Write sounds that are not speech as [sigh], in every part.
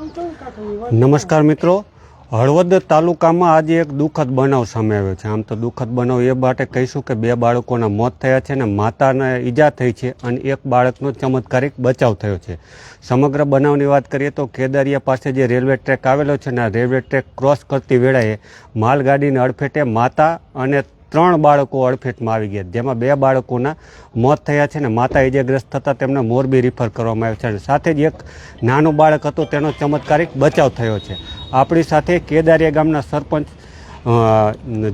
નમસ્કાર મિત્રો. હળવદ તાલુકામાં આજે એક દુઃખદ બનાવ સામે આવ્યો છે. આમ તો દુઃખદ બનાવ એ માટે કહીશું કે બે બાળકોના મોત થયા છે અને માતાને ઈજા થઈ છે અને એક બાળકનો ચમત્કારિક બચાવ થયો છે. સમગ્ર બનાવની વાત કરીએ તો કેદારિયા પાસે જે રેલવે ટ્રેક આવેલો છે ને રેલવે ટ્રેક ક્રોસ કરતી વેળાએ માલગાડીને અડફેટે માતા અને ત્રણ બાળકો અડફેટમાં આવી ગયા. જેમાં બે બાળકોના મોત થયા છે ને માતા ઇજાગ્રસ્ત થતાં તેમને મોરબી રિફર કરવામાં આવ્યો છે. અને સાથે જ એક નાનું બાળક હતું, તેનો ચમત્કારિક બચાવ થયો છે. આપણી સાથે કેદારિયા ગામના સરપંચ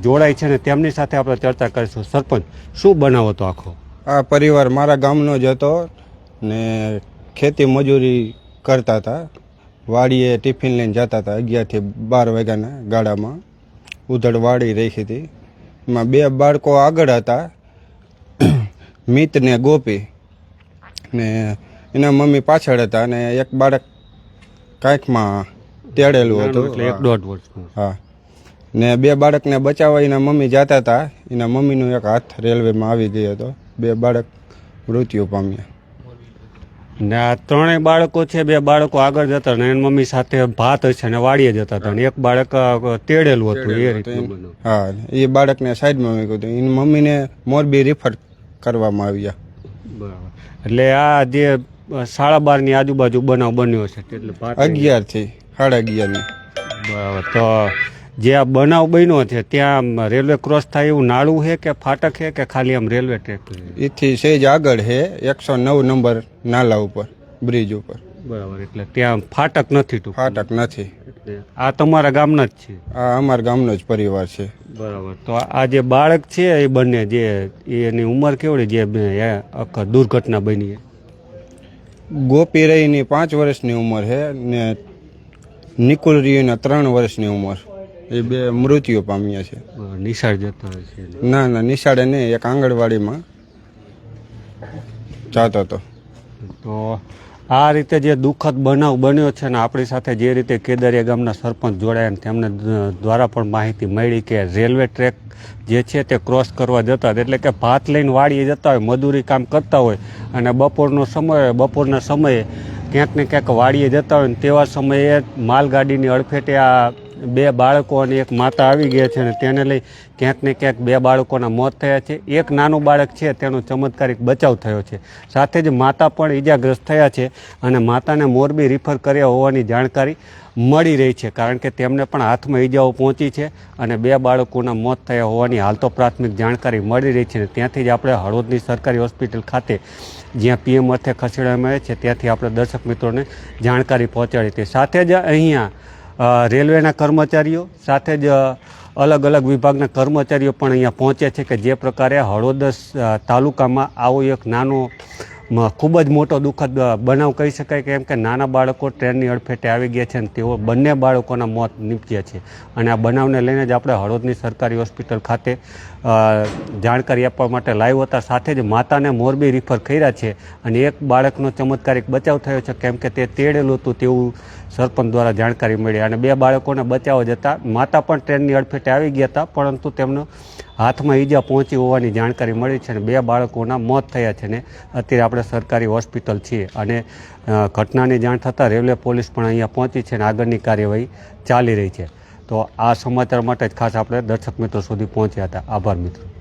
જોડાય છે ને તેમની સાથે આપણે ચર્ચા કરીશું. સરપંચ, શું બનાવો હતો આખો? આ પરિવાર મારા ગામનો જ હતો ને ખેતી મજૂરી કરતા હતા. વાડીએ ટિફિન લઈને જતા હતા અગિયારથી બાર વાગ્યાના ગાડામાં ઉધડ વાડી રાખી હતી. એમાં બે બાળકો આગળ હતા. [clears throat] મિત ને ગોપી. ને એના મમ્મી પાછળ હતા અને એક બાળક કાંઈકમાં તેડેલું હતું. એટલે એક દોઢ વર્ષનું હા. ને બે બાળકને બચાવવા એના મમ્મી જતા હતા. એના મમ્મીનો એક હાથ રેલવેમાં આવી ગયો હતો. બે બાળક મૃત્યુ પામ્યા. ને આ ત્રણેય બાળકો છે બે બાળકો આગળ જતા ને એની મમ્મી સાથે ભાત હશે ને વાડીએ જતા હતા. ને એક બાળક તેડેલું હતું એ રીતનું. હા એ બાળકને સાઈડમાં મૂક્યું હતું. એની મમ્મીને મોરબી રિફર કરવામાં આવ્યા. બરાબર. એટલે આ જે સાડા બારની આજુબાજુ બનાવ બન્યો છે એટલે પાંચ અગિયારથી સાડા અગિયારની. બરાબર. તો જે આ બનાવ બન્યો છે ત્યાં રેલવે ક્રોસ થાય એવું નાળું છે કે ફાટક છે કે ખાલી આમ રેલવે ટ્રેક છે? એથી સેજ આગળ છે એકસો નવ નંબર નાલા ઉપર બ્રિજ ઉપર. બરાબર એટલે ત્યાં ફાટક નથી ટૂંક ફાટક નથી. આ તમારા ગામના જ છે? આ અમારા ગામનો જ પરિવાર છે. બરાબર તો આ જે બાળક છે એ બંને જે એની ઉંમર કેવડી જે આખા દુર્ઘટના બની? ગોપી રહીની પાંચ વર્ષની ઉંમર છે ને નિકુલ રહીને ત્રણ વર્ષની ઉંમર. એ બે મૃત્યુ પામ્યા છે. નિશાળ જતા હોય છે ના ના નિશાળે નહીં એક આંગણવાડીમાં જતો હતો. તો આ રીતે જે દુઃખદ બનાવ બન્યો છે ને આપણી સાથે જે રીતે કેદારિયા ગામના સરપંચ જોડાયા તેમને દ્વારા પણ માહિતી મળી કે રેલવે ટ્રેક જે છે તે ક્રોસ કરવા જતા હતા. એટલે કે ભાત લઈને વાડીએ જતા હોય મજૂરી કામ કરતા હોય અને બપોરનો સમય બપોરના સમયે ક્યાંક ને ક્યાંક વાડીએ જતા હોય ને તેવા સમયે માલગાડીની અડફેટે આ બે બાળકો અને એક માતા આવી ગયા છે અને તેને લઈ ક્યાંક ને ક્યાંક બે બાળકોના મોત થયા છે. એક નાનું બાળક છે, તેનો ચમત્કારિક બચાવ થયો છે. સાથે જ માતા પણ ઈજાગ્રસ્ત થયા છે અને માતાને મોરબી રિફર કર્યા હોવાની જાણકારી મળી રહી છે, કારણ કે તેમને પણ હાથમાં ઈજાઓ પહોંચી છે અને બે બાળકોના મોત થયા હોવાની હાલ તો પ્રાથમિક જાણકારી મળી રહી છે અને ત્યાંથી જ આપણે હળવદની સરકારી હોસ્પિટલ ખાતે, જ્યાં પીએમ અર્થે ખસેડવામાં આવે છે, ત્યાંથી આપણે દર્શક મિત્રોને જાણકારી પહોંચાડી હતી. સાથે જ અહીંયા રેલવેના કર્મચારીઓ સાથે જ અલગ અલગ વિભાગના કર્મચારીઓ પણ અહીંયા પહોંચે છે કે જે પ્રકારે હળવદ તાલુકામાં આવો એક નાનો ખૂબ જ મોટો દુઃખદ બનાવ કહી શકાય કેમ કે નાના બાળકો ટ્રેનની અડફેટે આવી ગયા છે અને તેઓ બંને બાળકોના મોત નીપજ્યા છે. અને આ બનાવને લઈને જ આપણે હળવદની સરકારી હોસ્પિટલ ખાતે જાણકારી આપવા માટે લાઈવ હતા. સાથે જ માતાને મોરબી રિફર કર્યા છે અને એક બાળકનો ચમત્કારિક બચાવ થયો છે કેમ કે તે તેડેલું હતું તેવું સરપંચ દ્વારા જાણકારી મળી. અને બે બાળકોને બચાવ જતા માતા પણ ટ્રેનની અડફેટે આવી ગયા હતા, પરંતુ તેમનો હાથમાં ઈજા પહોંચી હોવાની જાણકારી મળી છે અને બે બાળકોના મોત થયા છે ને અત્યારે આપણે સરકારી હોસ્પિટલ છીએ. અને ઘટનાની જાણ થતાં રેલવે પોલીસ પણ અહીંયા પહોંચી છે અને આગળની કાર્યવાહી ચાલી રહી છે. તો આ સમાચાર માટે જ ખાસ આપણે દર્શક મિત્રો સુધી પહોંચ્યા હતા. આભાર મિત્રો.